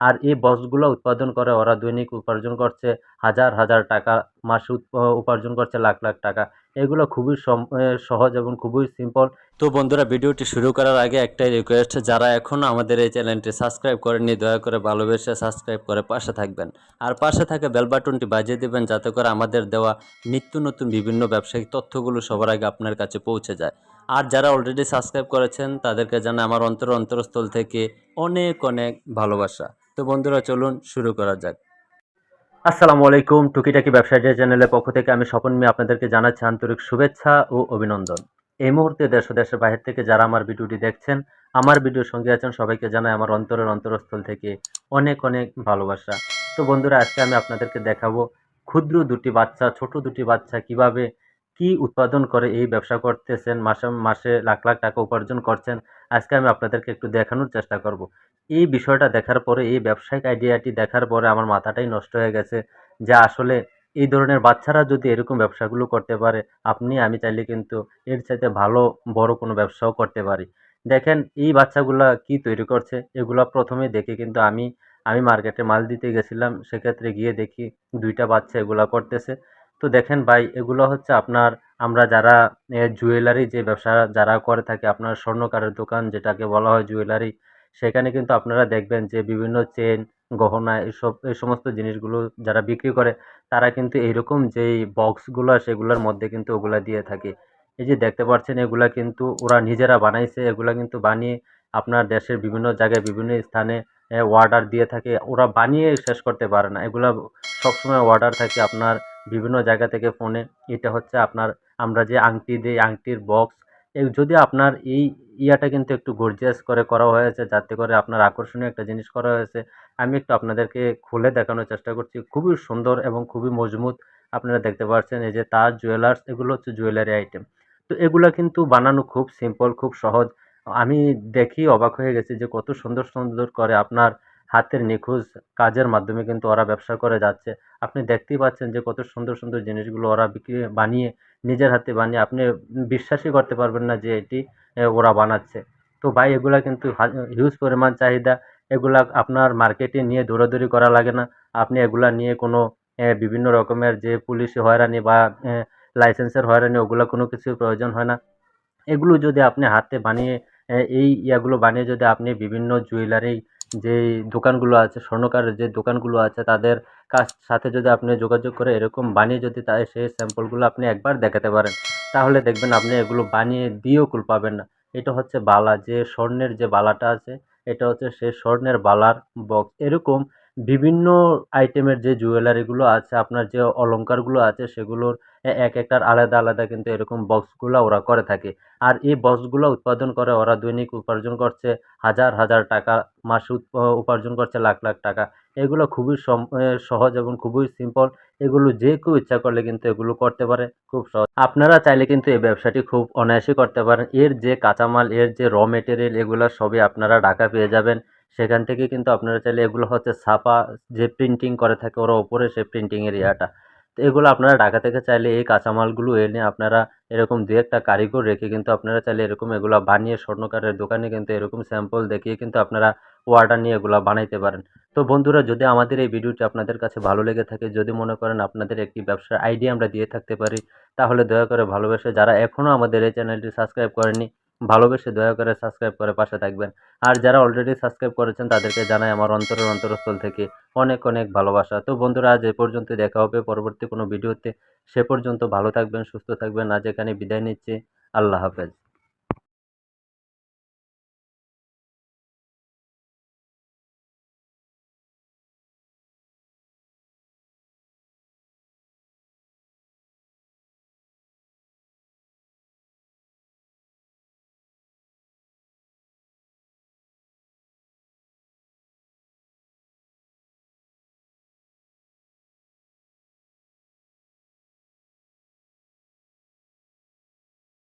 আর এই বক্সগুলো উৎপাদন করে ওরা দৈনিক উপার্জন করছে, হাজার হাজার টাকা, মাসে উপার্জন করছে লাখ লাখ টাকা। এগুলো খুবই সহজ এবং খুবই সিম্পল তো বন্ধুরা, ভিডিওটি শুরু করার আগে একটাই রিকোয়েস্ট যারা এখনও আমাদের এই চ্যানেলটি সাবস্ক্রাইব করেননি, দয়া করে ভালোবেসে সাবস্ক্রাইব করে পাশে থাকবেন। আর পাশে থাকে বেল বাটনটি বাজিয়ে দেবেন, যাতে করে আমাদের দেওয়া নিত্য নতুন বিভিন্ন ব্যবসায়িক তথ্যগুলো সবার আগে আপনার কাছে পৌঁছে যায়। আর যারা অলরেডি সাবস্ক্রাইব করেছেন, তাদেরকে জানাই আমার অন্তর অন্তরস্থল থেকে অনেক অনেক ভালোবাসা। তো বন্ধুরা, চলুন শুরু করা যাক। আসসালামু আলাইকুম, টুকিটাকি ব্যবসায়ী চ্যানেলের পক্ষ থেকে আমি স্বপন মিয়া আপনাদেরকে জানাচ্ছি আন্তরিক শুভেচ্ছা ও অভিনন্দন। এই মুহূর্তে দেশ দেশের বাইরে থেকে যারা আমার ভিডিওটি দেখছেন, আমার ভিডিওর সঙ্গে আছেন, সবাইকে জানাই আমার অন্তরের অন্তরস্থল থেকে অনেক অনেক ভালোবাসা। তো বন্ধুরা, আজকে আমি আপনাদেরকে দেখাবো ক্ষুদ্র দুটি বাচ্চা, ছোট দুটি বাচ্চা কীভাবে কি উৎপাদন করে এই ব্যবসা করতেছেন? মাসে মাসে লাখ লাখ টাকা উপার্জন করছেন। আজকে আমি আপনাদেরকে একটু দেখানোর চেষ্টা করব। এই বিষয়টা দেখার পরে, এই ব্যবসায়িক আইডিয়াটি দেখার পরে আমার মাথাটাই নষ্ট হয়ে গেছে যে আসলে এই ধরনের বাচ্চারা যদি এরকম ব্যবসাগুলো করতে পারে, আপনি, আমি চাইলে কিন্তু এর চাইতে ভালো, বড় কোনো ব্যবসাও করতে পারি। দেখেন, এই বাচ্চাগুলা কি তৈরি করছে? এগুলা প্রথমে দেখে কিন্তু আমি আমি মার্কেটে মাল দিতে গেছিলাম। সেক্ষেত্রে গিয়ে দেখি দুইটা বাচ্চা এগুলা করতেছে। তো দেখেন ভাই, এগুলো হচ্ছে আপনার আমরা যারা জুয়েলারি যে ব্যবসা যারা করে থাকে, আপনার স্বর্ণকারের দোকান যেটাকে বলা হয় জুয়েলারি সেখানে কিন্তু আপনারা দেখবেন যে বিভিন্ন চেন গহনা এসব এই সমস্ত জিনিসগুলো যারা বিক্রি করে, তারা কিন্তু এইরকম যেই বক্সগুলো সেগুলোর মধ্যে কিন্তু ওগুলা দিয়ে থাকে। এই যে দেখতে পাচ্ছেন এগুলা কিন্তু ওরা নিজেরা বানাইছে, এগুলা কিন্তু বানিয়ে আপনার দেশের বিভিন্ন জায়গায় বিভিন্ন স্থানে অর্ডার দিয়ে থাকে। ওরা বানিয়ে শেষ করতে পারে না। এগুলা সবসময় অর্ডার থাকে আপনার বিভিন্ন জায়গা থেকে ফোনে এটা হচ্ছে আপনার, আমরা যে আংটি দিই, আংটির বক্স এই যদি আপনার এই ইয়াটা কিন্তু একটু গর্জিয়াস করে করা হয়েছে, যাতে করে আপনার আকর্ষণীয় একটা জিনিস করা হয়েছে, আমি একটু আপনাদেরকে খুলে দেখানোর চেষ্টা করছি। খুবই সুন্দর এবং খুবই মজবুত আপনারা দেখতে পাচ্ছেন এই যে তার জুয়েলার্স এগুলো হচ্ছে জুয়েলারি আইটেম তো এগুলা কিন্তু বানানো খুব সিম্পল খুব সহজ। আমি দেখি অবাক হয়ে গেছি যে কত সুন্দর সুন্দর করে আপনার হাতের নিখুঁজ কাজের মাধ্যমে কিন্তু ওরা ব্যবসা করে যাচ্ছে। আপনি দেখতেই পাচ্ছেন যে কত সুন্দর সুন্দর জিনিসগুলো ওরা বিক্রি, বানিয়ে নিজের হাতে বানিয়ে আপনি বিশ্বাসই করতে পারবেন না যে এটি ওরা বানাচ্ছে। তো ভাই, এগুলা কিন্তু হিউজ পরিমাণ চাহিদা। এগুলা আপনার মার্কেটে নিয়ে দৌড়াদৌড়ি করা লাগে না। আপনি এগুলা নিয়ে কোনো বিভিন্ন রকমের যে পুলিশি হয়রানি বা লাইসেন্সের হয়রানি, ওগুলো কোনো কিছুর প্রয়োজন হয় না। এগুলো যদি আপনি হাতে বানিয়ে এই ইয়াগুলো বানিয়ে যদি আপনি বিভিন্ন জুয়েলারি যেই দোকানগুলো আছে, স্বর্ণকারের যে দোকানগুলো আছে, তাদের কাছ সাথে যদি আপনি যোগাযোগ করে এরকম বানিয়ে যদি তাই সেই স্যাম্পলগুলো আপনি একবার দেখাতে পারেন, তাহলে দেখবেন আপনি এগুলো বানিয়ে দিয়েও কুল পাবেন না। এটা হচ্ছে বালা, যে স্বর্ণের যে বালাটা আছে, এটা হচ্ছে সেই স্বর্ণের বালার বক্স এরকম বিভিন্ন আইটেমের যে জুয়েলারিগুলো আছে, আপনার যে অলংকারগুলো আছে, সেগুলোর এক একটার আলাদা আলাদা কিন্তু এরকম বক্সগুলো ওরা করে থাকে। আর এই বক্সগুলো উৎপাদন করে ওরা দৈনিক উপার্জন করছে হাজার হাজার টাকা, মাসে উপার্জন করছে লাখ লাখ টাকা। এগুলো খুবই সহজ এবং খুবই সিম্পল এগুলো যে কেউ ইচ্ছা করলে কিন্তু এগুলো করতে পারে, খুব সহজ। আপনারা চাইলে কিন্তু এই ব্যবসাটি খুব অনায়াসে করতে পারেন। এর যে কাঁচামাল, এর যে র মেটেরিয়াল এগুলো সবই আপনারা ঢাকা পেয়ে যাবেন। সেখান থেকে কিন্তু আপনারা চাইলে এগুলো হচ্ছে ছাপা যে প্রিন্টিং করে থাকে ওরা ওপরে সেই প্রিন্টিংয়ের ইয়াটা। তো এগুলো আপনারা ঢাকা থেকে চাইলে এই কাঁচামালগুলো এনে আপনারা এরকম দু একটা কারিগর রেখে কিন্তু আপনারা চাইলে এরকম এগুলো বানিয়ে স্বর্ণকারের দোকানে কিন্তু এরকম স্যাম্পল দেখিয়ে কিন্তু আপনারা অর্ডার নিয়ে এগুলো বানাইতে পারেন। তো বন্ধুরা, যদি আমাদের এই ভিডিওটি আপনাদের কাছে ভালো লেগে থাকে, যদি মনে করেন আপনাদের একটি ব্যবসার আইডিয়া আমরা দিয়ে থাকতে পারি, তাহলে দয়া করে ভালোবেসে যারা এখনও আমাদের এই চ্যানেলটি সাবস্ক্রাইব করেনি ভালোবেসে দয়া করে সাবস্ক্রাইব করে পাশে থাকবেন। আর যারা অলরেডি সাবস্ক্রাইব করেছেন, তাদেরকে জানাই আমার অন্তরের অন্তরস্থল থেকে অনেক অনেক ভালোবাসা। তো বন্ধুরা, আজ এ পর্যন্ত দেখা হবে পরবর্তী কোনো ভিডিওতে। সে পর্যন্ত ভালো থাকবেন, সুস্থ থাকবেন। আজ এখানে বিদায় নিচ্ছি। আল্লাহ হাফেজ।